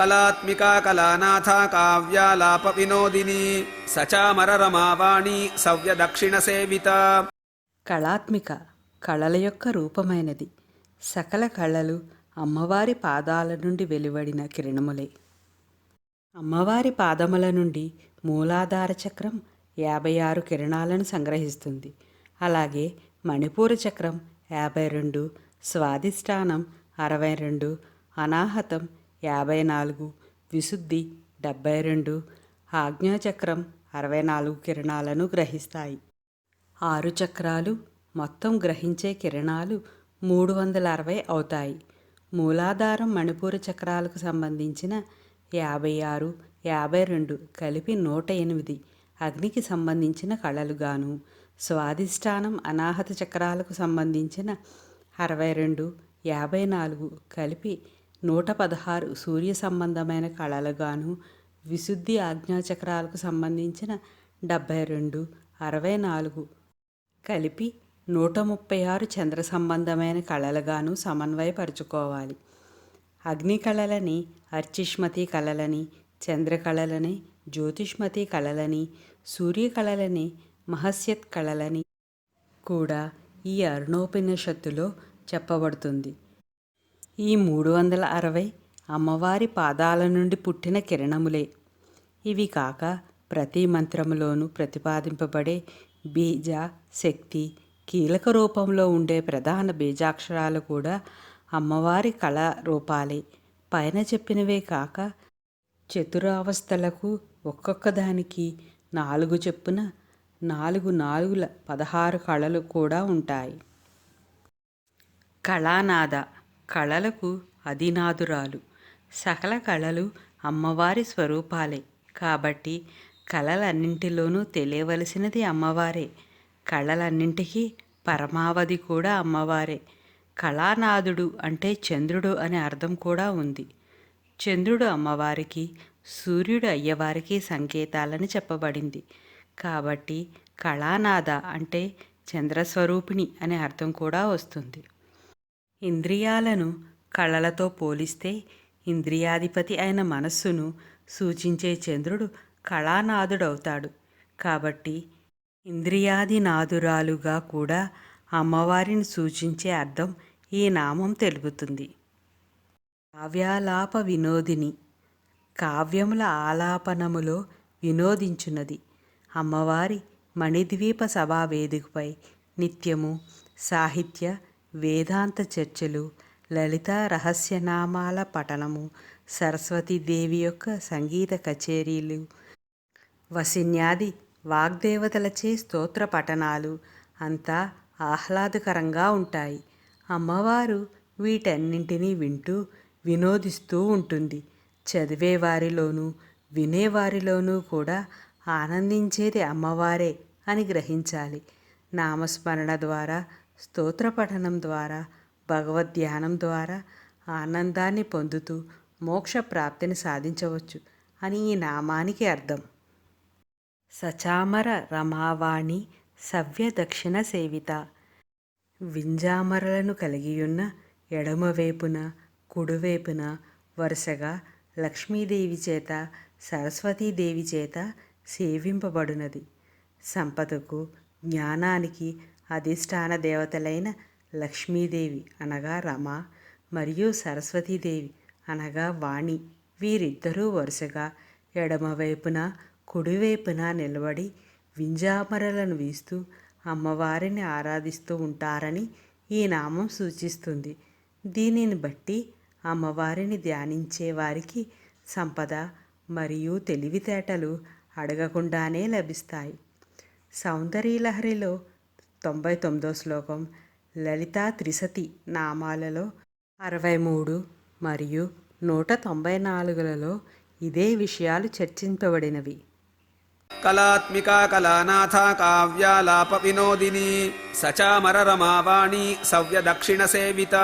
కళాత్మికా కళానాథ కావ్యాలాప వినోదిని సచామర రమావాణి సవ్య దక్షిణ సేవిత కళాత్మిక కళల యొక్క రూపమైనది. సకల కళలు అమ్మవారి పాదాల నుండి వెలువడిన కిరణములే. అమ్మవారి పాదముల నుండి మూలాధార చక్రం యాభై ఆరు కిరణాలను సంగ్రహిస్తుంది. అలాగే మణిపూర చక్రం యాభై రెండు స్వాధిష్టానం అరవై రెండు అనాహతం యాభై నాలుగు విశుద్ధి డెబ్బై రెండు ఆజ్ఞాచక్రం అరవై నాలుగు కిరణాలను గ్రహిస్తాయి. ఆరు చక్రాలు మొత్తం గ్రహించే కిరణాలు మూడు వందల అరవై అవుతాయి. మూలాధారం మణిపూర చక్రాలకు సంబంధించిన యాభై ఆరు యాభై రెండు కలిపి నూట ఎనిమిది అగ్నికి సంబంధించిన కళలుగాను స్వాధిష్టానం అనాహత చక్రాలకు సంబంధించిన అరవై రెండు యాభై నాలుగు కలిపి నూట పదహారు సూర్య సంబంధమైన కళలుగాను విశుద్ధి ఆజ్ఞాచక్రాలకు సంబంధించిన డెబ్భై రెండు అరవై నాలుగు కలిపి నూట ముప్పై ఆరు చంద్ర సంబంధమైన కళలుగాను సమన్వయపరుచుకోవాలి. అగ్ని కళలని అర్చిష్మతి కళలని చంద్రకళలని జ్యోతిష్మతి కళలని సూర్య కళలని మహస్యత్ కళలని కూడా ఈ అరుణోపనిషత్తులో చెప్పబడుతుంది. ఈ మూడు వందల అరవై అమ్మవారి పాదాల నుండి పుట్టిన కిరణములే. ఇవి కాక ప్రతి మంత్రములోనూ ప్రతిపాదింపబడే బీజ శక్తి కీలక రూపంలో ఉండే ప్రధాన బీజాక్షరాలు కూడా అమ్మవారి కళా రూపాలే పైన చెప్పినవే కాక చతురావస్థలకు ఒక్కొక్క దానికి నాలుగు చెప్పున నాలుగు నాలుగుల పదహారు కళలు కూడా ఉంటాయి. కళానాద కళలకు అధినాదురాలు. సకల కళలు అమ్మవారి స్వరూపాలే. కాబట్టి కళలన్నింటిలోనూ తెలియవలసినది అమ్మవారే. కళలన్నింటికీ పరమావధి కూడా అమ్మవారే. కళానాథుడు అంటే చంద్రుడు అనే అర్థం కూడా ఉంది. చంద్రుడు అమ్మవారికి సూర్యుడు అయ్యవారికి సంకేతాలని చెప్పబడింది. కాబట్టి కళానాథ అంటే చంద్రస్వరూపిణి అనే అర్థం కూడా వస్తుంది. ఇంద్రియాలను కళలతో పోలిస్తే ఇంద్రియాధిపతి అయిన మనస్సును సూచించే చంద్రుడు కళానాథుడవుతాడు. కాబట్టి ఇంద్రియాదినాదురాలుగా కూడా అమ్మవారిని సూచించే అర్థం ఈ నామం తెలుపుతుంది. కావ్యాలాప వినోదిని కావ్యముల ఆలాపనములో వినోదించున్నది అమ్మవారి మణిద్వీప సభా వేదికపై నిత్యము సాహిత్య వేదాంత చర్చలు లలిత రహస్యనామాల పఠనము సరస్వతీదేవి యొక్క సంగీత కచేరీలు వసిన్యాది వాగ్దేవతలచే స్తోత్ర పఠనాలు అంతా ఆహ్లాదకరంగా ఉంటాయి. అమ్మవారు వీటన్నింటినీ వింటూ వినోదిస్తూ ఉంటుంది. చదివేవారిలోనూ వినేవారిలోనూ కూడా ఆనందించేది అమ్మవారే అని గ్రహించాలి. నామస్మరణ ద్వారా స్తోత్ర పఠనం ద్వారా భగవద్ధ్యానం ద్వారా ఆనందాన్ని పొందుతూ మోక్ష ప్రాప్తిని సాధించవచ్చు అని ఈ నామానికి అర్థం. సచామర రమావాణి సవ్య దక్షిణ సేవిత. వింజామరలను కలిగియున్న ఎడమవైపున కుడివైపున వరుసగా లక్ష్మీదేవి చేత సరస్వతీదేవి చేత సేవింపబడునది. సంపదకు జ్ఞానానికి అధిష్టాన దేవతలైన లక్ష్మీదేవి అనగా రమ మరియు సరస్వతీదేవి అనగా వాణి. వీరిద్దరూ వరుసగా ఎడమవైపున కుడివైపున నిలబడి వింజామరలను వీస్తూ అమ్మవారిని ఆరాధిస్తూ ఉంటారని ఈ నామం సూచిస్తుంది. దీనిని బట్టి అమ్మవారిని ధ్యానించే వారికి సంపద మరియు తెలివితేటలు అడగకుండానే లభిస్తాయి. సౌందర్యలహరిలో తొంభై తొమ్మిదో శ్లోకం లలితా త్రిశతి నామాలలో అరవై మూడు మరియు నూట తొంభై నాలుగులలో ఇదే విషయాలు చర్చింపబడినవి. కళాత్మికా కళానాథ కావ్యాలాప వినోదిని సచామర రమావాణి సవ్య దక్షిణ సేవిత